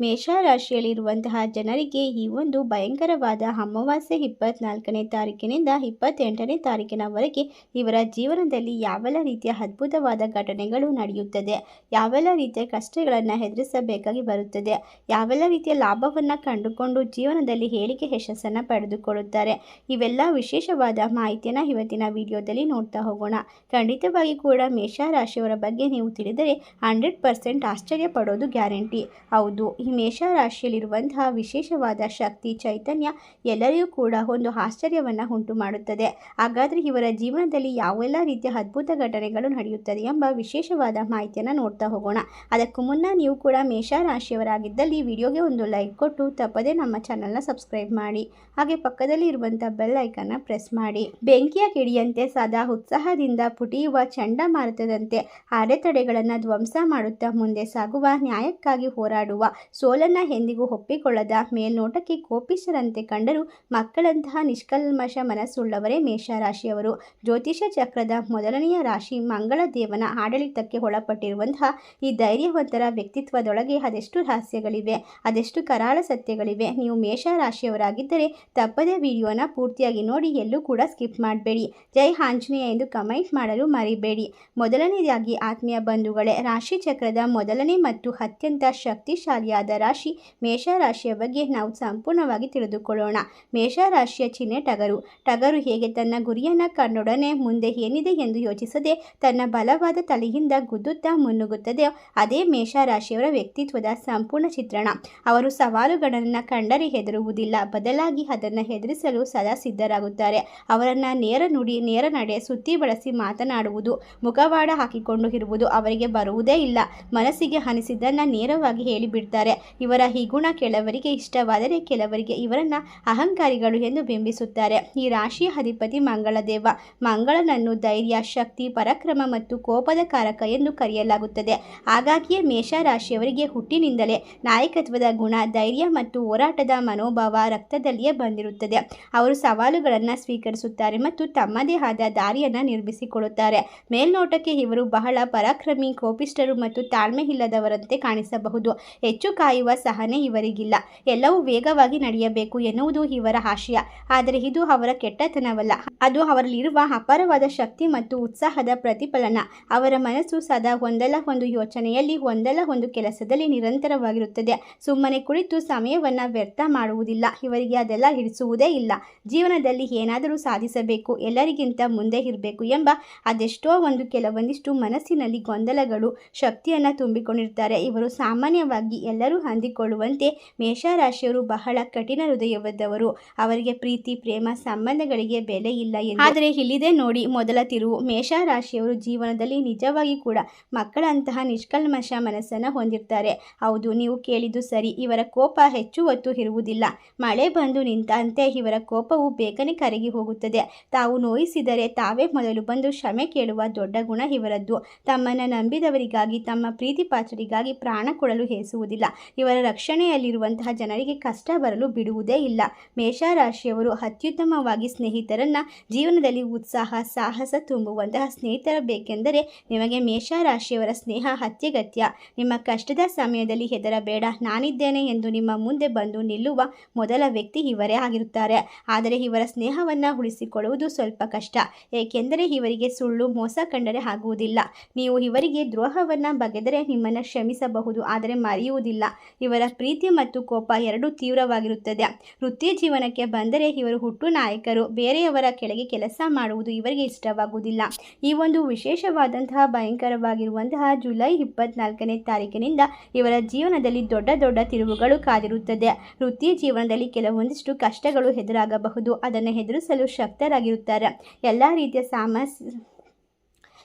ಮೇಷರಾಶಿಯಲ್ಲಿರುವಂತಹ ಜನರಿಗೆ ಈ ಒಂದು ಭಯಂಕರವಾದ ಅಮಾವಾಸ್ಯೆ ಇಪ್ಪತ್ನಾಲ್ಕನೇ ತಾರೀಕಿನಿಂದ ಇಪ್ಪತ್ತೆಂಟನೇ ತಾರೀಕಿನವರೆಗೆ ಇವರ ಜೀವನದಲ್ಲಿ ಯಾವೆಲ್ಲ ರೀತಿಯ ಅದ್ಭುತವಾದ ಘಟನೆಗಳು ನಡೆಯುತ್ತದೆ, ಯಾವೆಲ್ಲ ರೀತಿಯ ಕಷ್ಟಗಳನ್ನು ಎದುರಿಸಬೇಕಾಗಿ ಬರುತ್ತದೆ, ಯಾವೆಲ್ಲ ರೀತಿಯ ಲಾಭವನ್ನು ಕಂಡುಕೊಂಡು ಜೀವನದಲ್ಲಿ ಹೇಳಿಕೆ ಯಶಸ್ಸನ್ನು ಪಡೆದುಕೊಳ್ಳುತ್ತಾರೆ, ಇವೆಲ್ಲ ವಿಶೇಷವಾದ ಮಾಹಿತಿಯನ್ನು ಇವತ್ತಿನ ವಿಡಿಯೋದಲ್ಲಿ ನೋಡ್ತಾ ಹೋಗೋಣ. ಖಂಡಿತವಾಗಿ ಕೂಡ ಮೇಷರಾಶಿಯವರ ಬಗ್ಗೆ ನೀವು ತಿಳಿದರೆ ಹಂಡ್ರೆಡ್ ಪರ್ಸೆಂಟ್ ಆಶ್ಚರ್ಯ ಪಡೋದು ಗ್ಯಾರಂಟಿ. ಹೌದು ಈ ಮೇಷರಾಶಿಯಲ್ಲಿರುವಂತಹ ವಿಶೇಷವಾದ ಶಕ್ತಿ, ಚೈತನ್ಯ ಎಲ್ಲರಿಗೂ ಕೂಡ ಒಂದು ಆಶ್ಚರ್ಯವನ್ನು ಉಂಟು ಮಾಡುತ್ತದೆ. ಹಾಗಾದರೆ ಇವರ ಜೀವನದಲ್ಲಿ ಯಾವೆಲ್ಲ ರೀತಿಯ ಅದ್ಭುತ ಘಟನೆಗಳು ನಡೆಯುತ್ತದೆ ಎಂಬ ವಿಶೇಷವಾದ ಮಾಹಿತಿಯನ್ನು ನೋಡ್ತಾ ಹೋಗೋಣ. ಅದಕ್ಕೂ ಮುನ್ನ ನೀವು ಕೂಡ ಮೇಷರಾಶಿಯವರಾಗಿದ್ದಲ್ಲಿ ವಿಡಿಯೋಗೆ ಒಂದು ಲೈಕ್ ಕೊಟ್ಟು ತಪ್ಪದೇ ನಮ್ಮ ಚಾನಲ್ನ ಸಬ್ಸ್ಕ್ರೈಬ್ ಮಾಡಿ. ಹಾಗೆ ಪಕ್ಕದಲ್ಲಿ ಇರುವಂಥ ಬೆಲ್ ಐಕನ್ನ ಪ್ರೆಸ್ ಮಾಡಿ. ಬೆಂಕಿಯ ಕಿಡಿಯಂತೆ ಸದಾ ಉತ್ಸಾಹದಿಂದ ಪುಟಿಯುವ ಚಂಡಮಾರುತದಂತೆ ಅಡೆತಡೆಗಳನ್ನು ಧ್ವಂಸ ಮಾಡುತ್ತಾ ಮುಂದೆ ಸಾಗುವ ನ್ಯಾಯಕ್ಕಾಗಿ ಹೋರಾಡುವ ಸೋಲನ್ನ ಎಂದಿಗೂ ಒಪ್ಪಿಕೊಳ್ಳದ ಮೇಲ್ನೋಟಕ್ಕೆ ಕೋಪಿಸರಂತೆ ಕಂಡರೂ ಮಕ್ಕಳಂತಹ ನಿಷ್ಕಲ್ಮಶ ಮನಸ್ಸುಳ್ಳವರೇ ಮೇಷರಾಶಿಯವರು. ಜ್ಯೋತಿಷ ಚಕ್ರದ ಮೊದಲನೆಯ ರಾಶಿ ಮಂಗಳ ದೇವನ ಆಡಳಿತಕ್ಕೆ ಒಳಪಟ್ಟಿರುವಂತಹ ಈ ಧೈರ್ಯವಂತರ ವ್ಯಕ್ತಿತ್ವದೊಳಗೆ ಅದೆಷ್ಟು ರಹಸ್ಯಗಳಿವೆ, ಅದೆಷ್ಟು ಕರಾಳ ಸತ್ಯಗಳಿವೆ, ನೀವು ಮೇಷರಾಶಿಯವರಾಗಿದ್ದರೆ ತಪ್ಪದೇ ವಿಡಿಯೋನ ಪೂರ್ತಿಯಾಗಿ ನೋಡಿ ಎಲ್ಲೂ ಕೂಡ ಸ್ಕಿಪ್ ಮಾಡಬೇಡಿ. ಜೈ ಆಂಜನೇಯ ಎಂದು ಕಮೆಂಟ್ ಮಾಡಲು ಮರಿಬೇಡಿ. ಮೊದಲನೆಯದಾಗಿ ಆತ್ಮೀಯ ಬಂಧುಗಳೇ, ರಾಶಿ ಚಕ್ರದ ಮೊದಲನೇ ಮತ್ತು ಅತ್ಯಂತ ಶಕ್ತಿಶಾಲಿಯಾದ ರಾಶಿ ಮೇಷರಾಶಿಯ ಬಗ್ಗೆ ನಾವು ಸಂಪೂರ್ಣವಾಗಿ ತಿಳಿದುಕೊಳ್ಳೋಣ. ಮೇಷರಾಶಿಯ ಚಿಹ್ನೆ ಟಗರು. ಟಗರು ಹೇಗೆ ತನ್ನ ಗುರಿಯನ್ನು ಕಂಡೊಡನೆ ಮುಂದೆ ಏನಿದೆ ಎಂದು ಯೋಚಿಸದೆ ತನ್ನ ಬಲವಾದ ತಲೆಯಿಂದ ಗುದ್ದುತ್ತಾ ಮುನ್ನುಗ್ಗುತ್ತದೆ. ಅದೇ ಮೇಷರಾಶಿಯವರ ವ್ಯಕ್ತಿತ್ವದ ಸಂಪೂರ್ಣ ಚಿತ್ರಣ. ಅವರು ಸವಾಲುಗಳನ್ನು ಕಂಡರೆ ಹೆದರುವುದಿಲ್ಲ. ಬದಲಾಗಿ ಅದನ್ನು ಹೆದರಿಸಲು ಸದಾ ಸಿದ್ಧರಾಗುತ್ತಾರೆ. ಅವರನ್ನು ನೇರ ನುಡಿ, ನೇರ ನಡೆ ಸುತ್ತಿ ಬಳಸಿ ಮಾತನಾಡುವುದು, ಮುಖವಾಡ ಹಾಕಿಕೊಂಡು ಇರುವುದು ಅವರಿಗೆ ಬರುವುದೇ ಇಲ್ಲ. ಮನಸ್ಸಿಗೆ ಅನಿಸಿದ್ದನ್ನು ನೇರವಾಗಿ ಹೇಳಿಬಿಡ್ತಾರೆ. ಇವರ ಈ ಗುಣ ಕೆಲವರಿಗೆ ಇಷ್ಟವಾದರೆ ಕೆಲವರಿಗೆ ಇವರನ್ನ ಅಹಂಕಾರಿಗಳು ಎಂದು ಬಿಂಬಿಸುತ್ತಾರೆ. ಈ ರಾಶಿಯ ಅಧಿಪತಿ ಮಂಗಳದೇವ. ಮಂಗಳನನ್ನು ಧೈರ್ಯ, ಶಕ್ತಿ, ಪರಾಕ್ರಮ ಮತ್ತು ಕೋಪದ ಕಾರಕ ಎಂದು ಕರೆಯಲಾಗುತ್ತದೆ. ಹಾಗಾಗಿಯೇ ಮೇಷರಾಶಿಯವರಿಗೆ ಹುಟ್ಟಿನಿಂದಲೇ ನಾಯಕತ್ವದ ಗುಣ, ಧೈರ್ಯ ಮತ್ತು ಹೋರಾಟದ ಮನೋಭಾವ ರಕ್ತದಲ್ಲಿಯೇ ಬಂದಿರುತ್ತದೆ. ಅವರು ಸವಾಲುಗಳನ್ನು ಸ್ವೀಕರಿಸುತ್ತಾರೆ ಮತ್ತು ತಮ್ಮದೇ ಆದ ದಾರಿಯನ್ನು ನಿರ್ಮಿಸಿಕೊಳ್ಳುತ್ತಾರೆ. ಮೇಲ್ನೋಟಕ್ಕೆ ಇವರು ಬಹಳ ಪರಾಕ್ರಮಿ ಕೋಪಿಷ್ಟರು ಮತ್ತು ತಾಳ್ಮೆ ಇಲ್ಲದವರಂತೆ ಕಾಣಿಸಬಹುದು. ಹೆಚ್ಚು ಕಾಯುವ ಸಹನೆ ಇವರಿಗಿಲ್ಲ. ಎಲ್ಲವೂ ವೇಗವಾಗಿ ನಡೆಯಬೇಕು ಎನ್ನುವುದು ಇವರ ಆಶಯ. ಆದರೆ ಇದು ಅವರ ಕೆಟ್ಟತನವಲ್ಲ. ಅದು ಅವರಲ್ಲಿರುವ ಅಪಾರವಾದ ಶಕ್ತಿ ಮತ್ತು ಉತ್ಸಾಹದ ಪ್ರತಿಫಲನ. ಅವರ ಮನಸ್ಸು ಸದಾ ಒಂದಲ್ಲ ಒಂದು ಯೋಚನೆಯಲ್ಲಿ, ಒಂದಲ್ಲ ಒಂದು ಕೆಲಸದಲ್ಲಿ ನಿರಂತರವಾಗಿರುತ್ತದೆ. ಸುಮ್ಮನೆ ಕುಳಿತು ಸಮಯವನ್ನು ವ್ಯರ್ಥ ಮಾಡುವುದಿಲ್ಲ. ಇವರಿಗೆ ಅದೆಲ್ಲ ಹಿಡಿಸುವುದೇ ಇಲ್ಲ. ಜೀವನದಲ್ಲಿ ಏನಾದರೂ ಸಾಧಿಸಬೇಕು, ಎಲ್ಲರಿಗಿಂತ ಮುಂದೆ ಇರಬೇಕು ಎಂಬ ಅದೆಷ್ಟೋ ಒಂದು ಕೆಲವೊಂದಿಷ್ಟು ಮನಸ್ಸಿನಲ್ಲಿ ಗೊಂದಲಗಳು, ಶಕ್ತಿಯನ್ನು ತುಂಬಿಕೊಂಡಿರ್ತಾರೆ. ಇವರು ಸಾಮಾನ್ಯವಾಗಿ ಎಲ್ಲರೂ ಹೊಂದಿಕೊಳ್ಳುವಂತೆ ಮೇಷರಾಶಿಯವರು ಬಹಳ ಕಠಿಣ ಹೃದಯವಾದವರು ಅವರಿಗೆ ಪ್ರೀತಿ, ಪ್ರೇಮ, ಸಂಬಂಧಗಳಿಗೆ ಬೆಲೆ ಇಲ್ಲ ಆದರೆ ಇಲ್ಲಿದೆ ನೋಡಿ, ಮೊದಲ ತಿರುವು. ಮೇಷರಾಶಿಯವರು ಜೀವನದಲ್ಲಿ ನಿಜವಾಗಿ ಕೂಡ ಮಕ್ಕಳಂತಹ ನಿಷ್ಕಲ್ಮಶ ಮನಸ್ಸನ್ನು ಹೊಂದಿರ್ತಾರೆ. ಹೌದು, ನೀವು ಕೇಳಿದ್ದು ಸರಿ. ಇವರ ಕೋಪ ಹೆಚ್ಚು ಹೊತ್ತು ಇರುವುದಿಲ್ಲ. ಮಳೆ ಬಂದು ನಿಂತಂತೆ ಇವರ ಕೋಪವು ಬೇಗನೆ ಕರಗಿ ಹೋಗುತ್ತದೆ. ತಾವು ನೋಯಿಸಿದರೆ ತಾವೇ ಮೊದಲು ಬಂದು ಕ್ಷಮೆ ಕೇಳುವ ದೊಡ್ಡ ಗುಣ ಇವರದ್ದು. ತಮ್ಮನ್ನು ನಂಬಿದವರಿಗಾಗಿ, ತಮ್ಮ ಪ್ರೀತಿ ಪಾತ್ರರಿಗಾಗಿ ಪ್ರಾಣ ಕೊಡಲು ಹೇಸುವುದಿಲ್ಲ. ಇವರ ರಕ್ಷಣೆಯಲ್ಲಿರುವಂತಹ ಜನರಿಗೆ ಕಷ್ಟ ಬರಲು ಬಿಡುವುದೇ ಇಲ್ಲ. ಮೇಷರಾಶಿಯವರು ಅತ್ಯುತ್ತಮವಾಗಿ ಸ್ನೇಹಿತರನ್ನ ಜೀವನದಲ್ಲಿ ಉತ್ಸಾಹ, ಸಾಹಸ ತುಂಬುವಂತಹ ಸ್ನೇಹಿತರ ಬೇಕೆಂದರೆ ನಿಮಗೆ ಮೇಷರಾಶಿಯವರ ಸ್ನೇಹ ಅತ್ಯಗತ್ಯ. ನಿಮ್ಮ ಕಷ್ಟದ ಸಮಯದಲ್ಲಿ ಹೆದರಬೇಡ. ನಾನಿದ್ದೇನೆ ಎಂದು ನಿಮ್ಮ ಮುಂದೆ ಬಂದು ನಿಲ್ಲುವ ಮೊದಲ ವ್ಯಕ್ತಿ ಇವರೇ ಆಗಿರುತ್ತಾರೆ. ಆದರೆ ಇವರ ಸ್ನೇಹವನ್ನು ಉಳಿಸಿಕೊಳ್ಳುವುದು ಸ್ವಲ್ಪ ಕಷ್ಟ. ಏಕೆಂದರೆ ಇವರಿಗೆ ಸುಳ್ಳು ಮೋಸ ಕಂಡರೆ ಆಗುವುದಿಲ್ಲ. ನೀವು ಇವರಿಗೆ ದ್ರೋಹವನ್ನು ಬಗೆದರೆ ನಿಮ್ಮನ್ನು ಕ್ಷಮಿಸಬಹುದು. ಆದರೆ ಮರೆಯುವುದಿಲ್ಲ. ಇವರ ಪ್ರೀತಿ ಮತ್ತು ಕೋಪ ಎರಡೂ ತೀವ್ರವಾಗಿರುತ್ತದೆ. ವೃತ್ತಿ ಜೀವನಕ್ಕೆ ಬಂದರೆ ಇವರು ಹುಟ್ಟು ನಾಯಕರು. ಬೇರೆಯವರ ಕೆಳಗೆ ಕೆಲಸ ಮಾಡುವುದು ಇವರಿಗೆ ಇಷ್ಟವಾಗುವುದಿಲ್ಲ. ಈ ಒಂದು ವಿಶೇಷವಾದಂತಹ ಭಯಂಕರವಾಗಿರುವಂತಹ ಜುಲೈ ಇಪ್ಪತ್ನಾಲ್ಕನೇ ತಾರೀಕಿನಿಂದ ಇವರ ಜೀವನದಲ್ಲಿ ದೊಡ್ಡ ದೊಡ್ಡ ತಿರುವುಗಳು ಕಾದಿರುತ್ತದೆ. ವೃತ್ತಿ ಜೀವನದಲ್ಲಿ ಕೆಲವೊಂದಿಷ್ಟು ಕಷ್ಟಗಳು ಎದುರಾಗಬಹುದು. ಅದನ್ನು ಎದುರಿಸಲು ಶಕ್ತರಾಗಿರುತ್ತಾರೆ. ಎಲ್ಲ ರೀತಿಯ ಸಾಮಸ್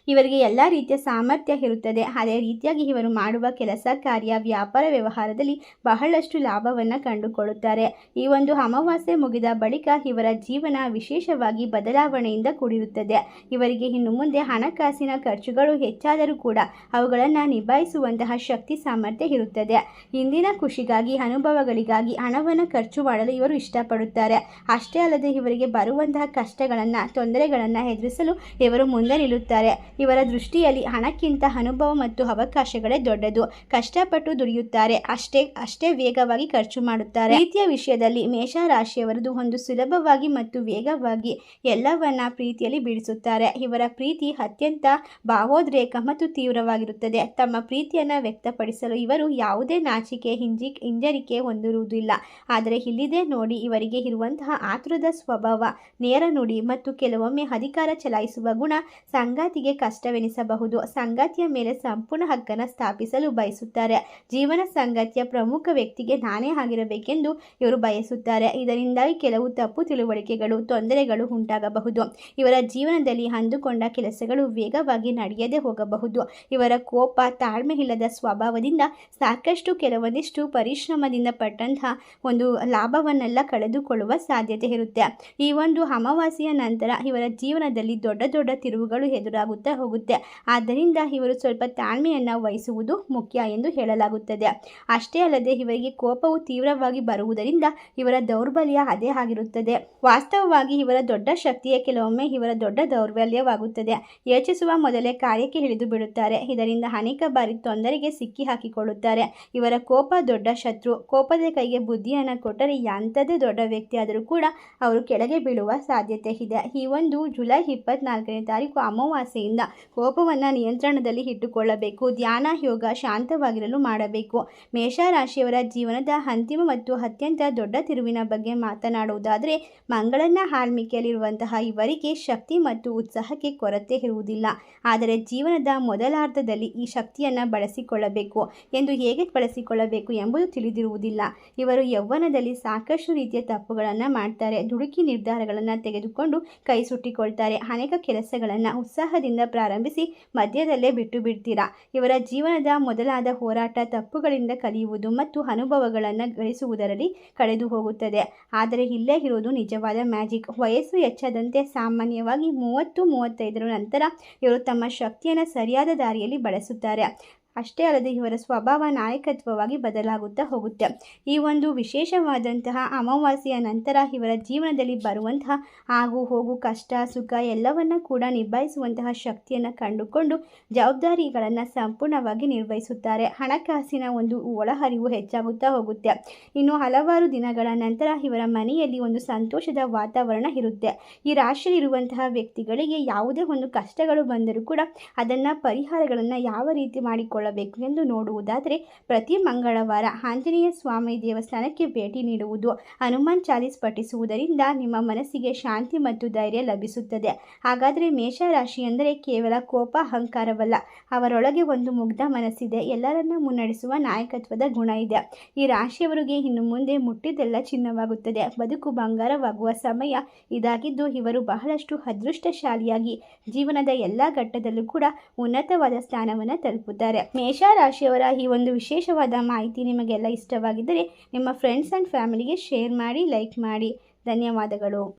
ಇವರಿಗೆ ಎಲ್ಲ ರೀತಿಯ ಸಾಮರ್ಥ್ಯ ಇರುತ್ತದೆ. ಅದೇ ರೀತಿಯಾಗಿ ಇವರು ಮಾಡುವ ಕೆಲಸ, ಕಾರ್ಯ, ವ್ಯಾಪಾರ ವ್ಯವಹಾರದಲ್ಲಿ ಬಹಳಷ್ಟು ಲಾಭವನ್ನು ಕಂಡುಕೊಳ್ಳುತ್ತಾರೆ. ಈ ಒಂದು ಅಮಾವಾಸ್ಯೆ ಮುಗಿದ ಬಳಿಕ ಇವರ ಜೀವನ ವಿಶೇಷವಾಗಿ ಬದಲಾವಣೆಯಿಂದ ಕೂಡಿರುತ್ತದೆ. ಇವರಿಗೆ ಇನ್ನು ಮುಂದೆ ಹಣಕಾಸಿನ ಖರ್ಚುಗಳು ಹೆಚ್ಚಾದರೂ ಕೂಡ ಅವುಗಳನ್ನು ನಿಭಾಯಿಸುವಂತಹ ಶಕ್ತಿ ಸಾಮರ್ಥ್ಯ ಇರುತ್ತದೆ. ಇಂದಿನ ಖುಷಿಗಾಗಿ ಅನುಭವಗಳಿಗಾಗಿ ಹಣವನ್ನು ಖರ್ಚು ಮಾಡಲು ಇವರು ಇಷ್ಟಪಡುತ್ತಾರೆ. ಅಷ್ಟೇ ಅಲ್ಲದೆ ಇವರಿಗೆ ಬರುವಂತಹ ಕಷ್ಟಗಳನ್ನು, ತೊಂದರೆಗಳನ್ನು ಎದುರಿಸಲು ಇವರು ಮುಂದೆ ನಿಲ್ಲುತ್ತಾರೆ. ಇವರ ದೃಷ್ಟಿಯಲ್ಲಿ ಹಣಕ್ಕಿಂತ ಅನುಭವ ಮತ್ತು ಅವಕಾಶಗಳೇ ದೊಡ್ಡದು. ಕಷ್ಟಪಟ್ಟು ದುಡಿಯುತ್ತಾರೆ. ಅಷ್ಟೇ ಅಷ್ಟೇ ವೇಗವಾಗಿ ಖರ್ಚು ಮಾಡುತ್ತಾರೆ. ಪ್ರೀತಿಯ ವಿಷಯದಲ್ಲಿ ಮೇಷ ರಾಶಿಯವರದು ಒಂದು ಸುಲಭವಾಗಿ ಮತ್ತು ವೇಗವಾಗಿ ಎಲ್ಲವನ್ನ ಪ್ರೀತಿಯಲ್ಲಿ ಬಿಡಿಸುತ್ತಾರೆ. ಇವರ ಪ್ರೀತಿ ಅತ್ಯಂತ ಭಾವೋದ್ರೇಕ ಮತ್ತು ತೀವ್ರವಾಗಿರುತ್ತದೆ. ತಮ್ಮ ಪ್ರೀತಿಯನ್ನು ವ್ಯಕ್ತಪಡಿಸಲು ಇವರು ಯಾವುದೇ ನಾಚಿಕೆ, ಹಿಂಜಿ, ಹಿಂಜರಿಕೆ ಹೊಂದಿರುವುದಿಲ್ಲ. ಆದರೆ ಇಲ್ಲಿದೆ ನೋಡಿ, ಇವರಿಗೆ ಇರುವಂತಹ ಆತುರದ ಸ್ವಭಾವ, ನೇರ ನುಡಿ ಮತ್ತು ಕೆಲವೊಮ್ಮೆ ಅಧಿಕಾರ ಚಲಾಯಿಸುವ ಗುಣ, ಸಂಗಾತಿಗೆ ಕಷ್ಟವೆನಿಸಬಹುದು. ಸಂಗಾತಿಯ ಮೇಲೆ ಸಂಪೂರ್ಣ ಹಕ್ಕನ್ನು ಸ್ಥಾಪಿಸಲು ಬಯಸುತ್ತಾರೆ. ಜೀವನ ಸಂಗಾತಿಯ ಪ್ರಮುಖ ವ್ಯಕ್ತಿಗೆ ನಾನೇ ಆಗಿರಬೇಕೆಂದು ಇವರು ಬಯಸುತ್ತಾರೆ. ಇದರಿಂದಾಗಿ ಕೆಲವು ತಪ್ಪು ತಿಳುವಳಿಕೆಗಳು, ತೊಂದರೆಗಳು ಉಂಟಾಗಬಹುದು. ಇವರ ಜೀವನದಲ್ಲಿ ಅಂದುಕೊಂಡ ಕೆಲಸಗಳು ವೇಗವಾಗಿ ನಡೆಯದೆ ಹೋಗಬಹುದು. ಇವರ ಕೋಪ, ತಾಳ್ಮೆ ಇಲ್ಲದ ಸ್ವಭಾವದಿಂದ ಸಾಕಷ್ಟು ಕೆಲವೊಂದಿಷ್ಟು ಪರಿಶ್ರಮದಿಂದ ಪಟ್ಟಂತಹ ಒಂದು ಲಾಭವನ್ನೆಲ್ಲ ಕಳೆದುಕೊಳ್ಳುವ ಸಾಧ್ಯತೆ ಇರುತ್ತೆ. ಈ ಒಂದು ಅಮಾವಾಸ್ಯೆಯ ನಂತರ ಇವರ ಜೀವನದಲ್ಲಿ ದೊಡ್ಡ ದೊಡ್ಡ ತಿರುವುಗಳು ಎದುರಾಗುತ್ತಾ ಹೋಗುತ್ತೆ. ಆದ್ದರಿಂದ ಇವರು ಸ್ವಲ್ಪ ತಾಳ್ಮೆಯನ್ನು ವಹಿಸುವುದು ಮುಖ್ಯ ಎಂದು ಹೇಳಲಾಗುತ್ತದೆ. ಅಷ್ಟೇ ಅಲ್ಲದೆ ಇವರಿಗೆ ಕೋಪವು ತೀವ್ರವಾಗಿ ಬರುವುದರಿಂದ ಇವರ ದೌರ್ಬಲ್ಯ ಅದೇ ಆಗಿರುತ್ತದೆ. ವಾಸ್ತವವಾಗಿ ಇವರ ದೊಡ್ಡ ಶಕ್ತಿಯೇ ಕೆಲವೊಮ್ಮೆ ಇವರ ದೊಡ್ಡ ದೌರ್ಬಲ್ಯವಾಗುತ್ತದೆ. ಯೋಚಿಸುವ ಮೊದಲೇ ಕಾರ್ಯಕ್ಕೆ ಹಿಡಿದು ಬಿಡುತ್ತಾರೆ. ಇದರಿಂದ ಅನೇಕ ಬಾರಿ ತೊಂದರೆಗೆ ಸಿಕ್ಕಿ ಹಾಕಿಕೊಳ್ಳುತ್ತಾರೆ ಇವರ ಕೋಪ ದೊಡ್ಡ ಶತ್ರು. ಕೋಪದ ಕೈಗೆ ಬುದ್ಧಿಯನ್ನು ಕೊಟ್ಟರೆ ಎಂಥದೇ ದೊಡ್ಡ ವ್ಯಕ್ತಿ ಆದರೂ ಕೂಡ ಅವರು ಕೆಳಗೆ ಬೀಳುವ ಸಾಧ್ಯತೆ ಇದೆ. ಈ ಒಂದು ಜುಲೈ ಇಪ್ಪತ್ನಾಲ್ಕನೇ ತಾರೀಕು ಅಮಾವಾಸ್ಯೆಯಿಂದ ಕೋಪವನ್ನು ನಿಯಂತ್ರಣದಲ್ಲಿ ಇಟ್ಟುಕೊಳ್ಳಬೇಕು, ಧ್ಯಾನ, ಯೋಗ ಶಾಂತವಾಗಿರಲು ಮಾಡಬೇಕು. ಮೇಷರಾಶಿಯವರ ಜೀವನದ ಅಂತಿಮ ಮತ್ತು ಅತ್ಯಂತ ದೊಡ್ಡ ತಿರುವಿನ ಬಗ್ಗೆ ಮಾತನಾಡುವುದಾದರೆ ಮಂಗಳನ ಆಳ್ಮಿಕೆಯಲ್ಲಿರುವಂತಹ ಇವರಿಗೆ ಶಕ್ತಿ ಮತ್ತು ಉತ್ಸಾಹಕ್ಕೆ ಕೊರತೆ ಇರುವುದಿಲ್ಲ. ಆದರೆ ಜೀವನದ ಮೊದಲಾರ್ಧದಲ್ಲಿ ಈ ಶಕ್ತಿಯನ್ನು ಬಳಸಿಕೊಳ್ಳಬೇಕು. ಎಂದು ಹೇಗೆ ಬಳಸಿಕೊಳ್ಳಬೇಕು ಎಂಬುದು ತಿಳಿದಿರುವುದಿಲ್ಲ. ಇವರು ಯೌವನದಲ್ಲಿ ಸಾಕಷ್ಟು ರೀತಿಯ ತಪ್ಪುಗಳನ್ನು ಮಾಡ್ತಾರೆ, ದುಡುಕಿ ನಿರ್ಧಾರಗಳನ್ನು ತೆಗೆದುಕೊಂಡು ಕೈ ಸುಟ್ಟಿಕೊಳ್ತಾರೆ, ಅನೇಕ ಕೆಲಸಗಳನ್ನು ಉತ್ಸಾಹದಿಂದ ಪ್ರಾರಂಭಿಸಿ ಮಧ್ಯದಲ್ಲೇ ಬಿಟ್ಟು ಬಿಡ್ತೀರಾ? ಇವರ ಜೀವನದ ಮೊದಲಾದ ಹೋರಾಟ ತಪ್ಪುಗಳಿಂದ ಕಲಿಯುವುದು ಮತ್ತು ಅನುಭವಗಳನ್ನು ಗಳಿಸುವುದರಲ್ಲಿ ಕಳೆದು ಹೋಗುತ್ತದೆ. ಆದರೆ ಇಲ್ಲೇ ಇರುವುದು ನಿಜವಾದ ಮ್ಯಾಜಿಕ್. ವಯಸ್ಸು ಹೆಚ್ಚದಂತೆ ಸಾಮಾನ್ಯವಾಗಿ ಮೂವತ್ತು ಮೂವತ್ತೈದರ ನಂತರ ಇವರು ತಮ್ಮ ಶಕ್ತಿಯನ್ನು ಸರಿಯಾದ ದಾರಿಯಲ್ಲಿ ಬಳಸುತ್ತಾರೆ. ಅಷ್ಟೇ ಅಲ್ಲದೆ ಇವರ ಸ್ವಭಾವ ನಾಯಕತ್ವವಾಗಿ ಬದಲಾಗುತ್ತಾ ಹೋಗುತ್ತೆ. ಈ ಒಂದು ವಿಶೇಷವಾದಂತಹ ಅಮಾವಾಸ್ಯೆಯ ನಂತರ ಇವರ ಜೀವನದಲ್ಲಿ ಬರುವಂತಹ ಆಗು ಹೋಗು ಕಷ್ಟ ಸುಖ ಎಲ್ಲವನ್ನ ಕೂಡ ನಿಭಾಯಿಸುವಂತಹ ಶಕ್ತಿಯನ್ನು ಕಂಡುಕೊಂಡು ಜವಾಬ್ದಾರಿಗಳನ್ನು ಸಂಪೂರ್ಣವಾಗಿ ನಿರ್ವಹಿಸುತ್ತಾರೆ. ಹಣಕಾಸಿನ ಒಂದು ಒಳಹರಿವು ಹೆಚ್ಚಾಗುತ್ತಾ ಹೋಗುತ್ತೆ. ಇನ್ನು ಹಲವಾರು ದಿನಗಳ ನಂತರ ಇವರ ಮನೆಯಲ್ಲಿ ಒಂದು ಸಂತೋಷದ ವಾತಾವರಣ ಇರುತ್ತೆ. ಈ ರಾಶಿಯಲ್ಲಿರುವಂತಹ ವ್ಯಕ್ತಿಗಳಿಗೆ ಯಾವುದೇ ಒಂದು ಕಷ್ಟಗಳು ಬಂದರೂ ಕೂಡ ಅದನ್ನು ಪರಿಹಾರಗಳನ್ನು ಯಾವ ರೀತಿ ಮಾಡಿಕೊಳ್ಳ ಬೇಕು ಎಂದು ನೋಡುವುದಾದರೆ ಪ್ರತಿ ಮಂಗಳವಾರ ಆಂಜನೇಯ ಸ್ವಾಮಿ ದೇವಸ್ಥಾನಕ್ಕೆ ಭೇಟಿ ನೀಡುವುದು ಹನುಮಾನ್ ಚಾಲೀಸ್ ಪಠಿಸುವುದರಿಂದ ನಿಮ್ಮ ಮನಸ್ಸಿಗೆ ಶಾಂತಿ ಮತ್ತು ಧೈರ್ಯ ಲಭಿಸುತ್ತದೆ. ಹಾಗಾದರೆ ಮೇಷರಾಶಿ ಎಂದರೆ ಕೇವಲ ಕೋಪ, ಅಹಂಕಾರವಲ್ಲ. ಅವರೊಳಗೆ ಒಂದು ಮುಗ್ಧ ಮನಸ್ಸಿದೆ. ಎಲ್ಲರನ್ನ ಮುನ್ನಡೆಸುವ ನಾಯಕತ್ವದ ಗುಣ ಇದೆ. ಈ ರಾಶಿಯವರಿಗೆ ಇನ್ನು ಮುಂದೆ ಮುಟ್ಟಿದೆಲ್ಲ ಚಿನ್ನವಾಗುತ್ತದೆ. ಬದುಕು ಬಂಗಾರವಾಗುವ ಸಮಯ ಇದಾಗಿದ್ದು ಇವರು ಬಹಳಷ್ಟು ಅದೃಷ್ಟಶಾಲಿಯಾಗಿ ಜೀವನದ ಎಲ್ಲ ಘಟ್ಟದಲ್ಲೂ ಕೂಡ ಉನ್ನತವಾದ ಸ್ಥಾನವನ್ನು ತಲುಪುತ್ತಾರೆ. ಮೇಷರಾಶಿಯವರ ಈ ಒಂದು ವಿಶೇಷವಾದ ಮಾಹಿತಿ ನಿಮಗೆಲ್ಲ ಇಷ್ಟವಾಗಿದ್ದರೆ ನಿಮ್ಮ ಫ್ರೆಂಡ್ಸ್ ಆ್ಯಂಡ್ ಫ್ಯಾಮಿಲಿಗೆ ಶೇರ್ ಮಾಡಿ ಲೈಕ್ ಮಾಡಿ. ಧನ್ಯವಾದಗಳು.